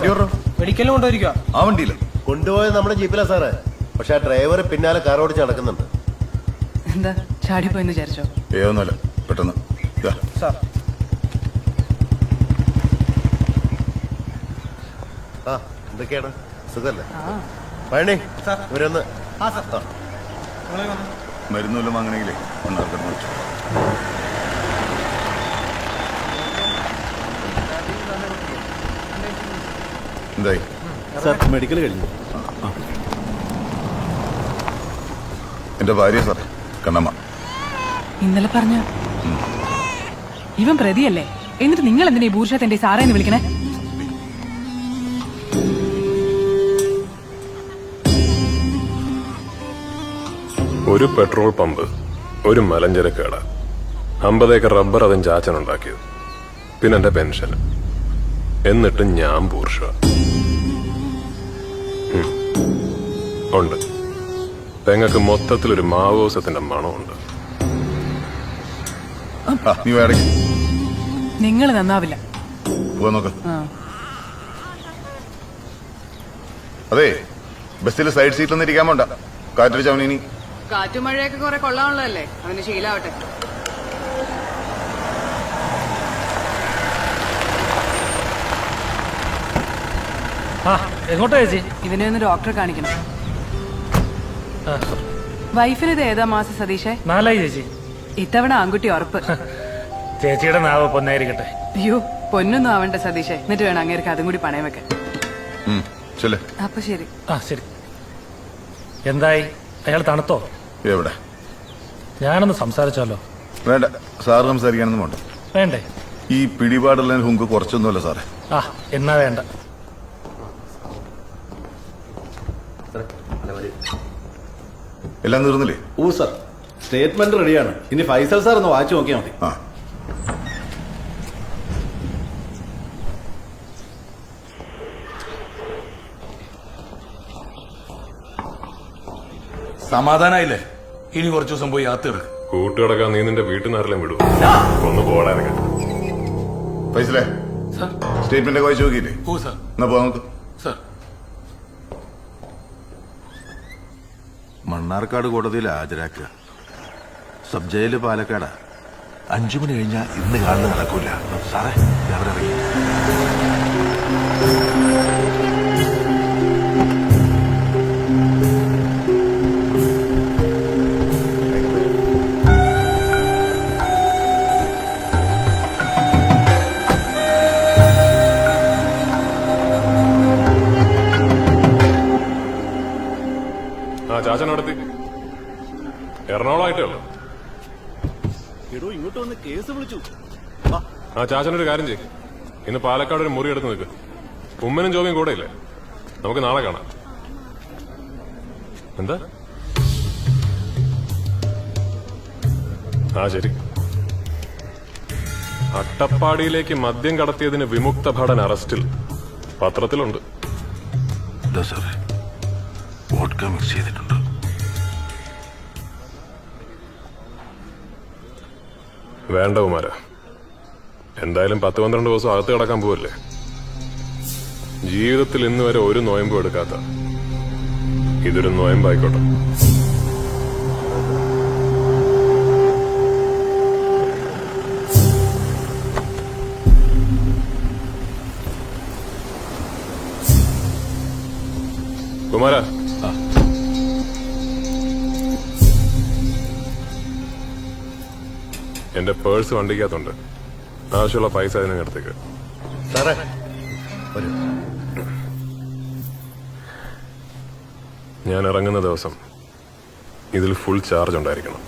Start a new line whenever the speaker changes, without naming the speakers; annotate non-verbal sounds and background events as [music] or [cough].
മെഡിക്കലിന് കൊണ്ടുപോയിരിക്കുക
ആ വണ്ടിയിൽ?
കൊണ്ടുപോയത് നമ്മുടെ ജീപ്പിലാ സാറേ. പക്ഷെ ആ ഡ്രൈവർ പിന്നാലെ കാർ ഓടിച്ച് നടക്കുന്നുണ്ട്.
എന്താ? ചാടിപ്പോയെന്ന് വിചാരിച്ചോ?
ഏതൊന്നുമല്ല പെട്ടെന്ന്. ഇതാ.
സാർ.
ആ എന്തൊക്കെയാണ്? സുഖല്ലേ?
സാർ.
ഇവരൊന്ന്
ആ സാർ.
ആ.
നിങ്ങളെ വന്നു
മരുന്ന് വല്ലതും വാങ്ങണമെങ്കിലേ മണ്ണാർക്കാട് വിളിച്ചു എന്തായി?
സാർ മെഡിക്കൽ കഴിഞ്ഞു.
എന്റെ ഭാര്യ സാറേ കണ്ണമ്മ.
ഇന്നലെ പറഞ്ഞ ഇവൻ പ്രതിയല്ലേ? എന്നിട്ട് നിങ്ങൾ എന്തിനാ ഈ ഭൂഷത്ത് എന്റെ സാറേ എന്ന് വിളിക്കണേ?
ഒരു പെട്രോൾ പമ്പ് ഒരു മലഞ്ചരക്ക് കട. അമ്പത് ഏക്കർ റബ്ബർ അതും ചാച്ചനുണ്ടാക്കിയത്. പിന്നെ എന്റെ പെൻഷൻ. എന്നിട്ട് ഞാൻ ബൂർഷ ഉം. ഉണ്ട്. തെങ്ങക്ക് മൊത്തത്തിലൊരു മാവോസത്തിന്റെ മണമുണ്ട്.
ആ നീ
നിങ്ങൾ നന്നാവില്ല.
പോവാൻ നോക്ക്.
ആ.
അതെ ബസ്സിൽ സൈഡ് സീറ്റിലൊന്നും ഇരിക്കാൻ വേണ്ട കാറ്റടിച്ചവൻ ഇനി.
കാറ്റും മഴയൊക്കെ കുറെ കൊള്ളാനുള്ളതല്ലേ? അവന് ശീലാവട്ടെ.
എങ്ങോട്ടാ ചേച്ചി?
ഇതിനെ ഒന്ന് ഡോക്ടറെ കാണിക്കണം. വൈഫിന് ഇത് ഏതാ മാസം സതീഷേ?
നാലായി ചേച്ചി.
ഇത്തവണ ആൺകുട്ടി ഉറപ്പ്. [laughs]
ചേച്ചിയുടെ നാവ് പൊന്നായിരിക്കട്ടെ.
അയ്യോ പൊന്നൊന്നും ആവണ്ട സതീഷേ. എന്നിട്ട് വേണം അങ്ങേർക്ക് അതും കൂടി പണയം വെക്കാൻ.
ഉം,
അപ്പൊ ശരി.
ആ ശരി. എന്തായി? അയാൾ തണുത്തോ?
എവിടെ?
ഞാനൊന്ന് സംസാരിച്ചാലോ?
വേണ്ട സാറ് സംസാരിക്കാനൊന്നും വേണ്ട.
വേണ്ടേ?
ഈ പിടിപാടുള്ള ഹുങ്ക് കുറച്ചൊന്നുമല്ല സാറേ.
ആ എന്നാ വേണ്ട.
എല്ലാം തീർന്നില്ലേ?
ഓ സർ. സ്റ്റേറ്റ്മെന്റ് റെഡിയാണ് ഇനി ഫൈസൽ സാർ ഒന്ന് വായിച്ചു നോക്കിയാൽ മതി.
ആ.
സമാധാനായില്ലേ? ഇനി കുറച്ചു ദിവസം പോയി യാത്ര കൂട്ടുകടക്കാൻ
കൂട്ടുകിടക്കാൻ നീ നിന്റെ വീട്ടുകാരെല്ലാം വിടും. ഒന്ന് പോടാനൊക്കെ.
ഫൈസലേ
സാർ.
സ്റ്റേറ്റ്മെന്റ് ഒക്കെ വായിച്ചു നോക്കിയില്ലേ?
ഓ സാർ.
എന്നാ പോവാ നമുക്ക്?
മണ്ണാർക്കാട് കോടതിയിൽ ഹാജരാക്കുക. Sub jail പാലക്കാടാ. അഞ്ചു മണി കഴിഞ്ഞാൽ ഇന്ന് കാണുന്നത് നടക്കൂല. സാറേ ഇറങ്ങി.
ആ ചാച്ചൻ നടത്തി എറണാകുളമായിട്ടേ ഉള്ളു.
എടോ ഇങ്ങോട്ട് വന്ന് കേസ് വിളിച്ചു.
ആ. ചാച്ചനൊരു കാര്യം ചെയ്യും. ഇന്ന് പാലക്കാട് ഒരു മുറി എടുത്ത് നിൽക്ക്. ഉമ്മനും ജോബിയും കൂടെ ഇല്ലേ? നമുക്ക് നാളെ കാണാം. എന്താ? ആ ശരി. അട്ടപ്പാടിയിലേക്ക് മദ്യം കടത്തിയതിന് വിമുക്ത ഭടൻ അറസ്റ്റിൽ. പത്രത്തിലുണ്ട്.
സാറേ? വോഡ്ക മിക്സ് ചെയ്തിട്ടുണ്ട്.
വേണ്ട കുമാര. എന്തായാലും പത്ത് പന്ത്രണ്ട് ദിവസം അകത്ത് കിടക്കാൻ പോവല്ലേ? ജീവിതത്തിൽ ഇന്ന് വരെ ഒരു നോയമ്പും എടുക്കാത്ത. ഇതൊരു നോയമ്പായിക്കോട്ടെ. കുമാര എന്റെ പേഴ്സ് വണ്ടിക്കകത്തുണ്ട്. ആവശ്യമുള്ള പൈസ അതിനകത്തേക്ക്
സാറേ
ഞാൻ ഇറങ്ങുന്ന ദിവസം ഇതിൽ ഫുൾ ചാർജ് ഉണ്ടായിരിക്കണം.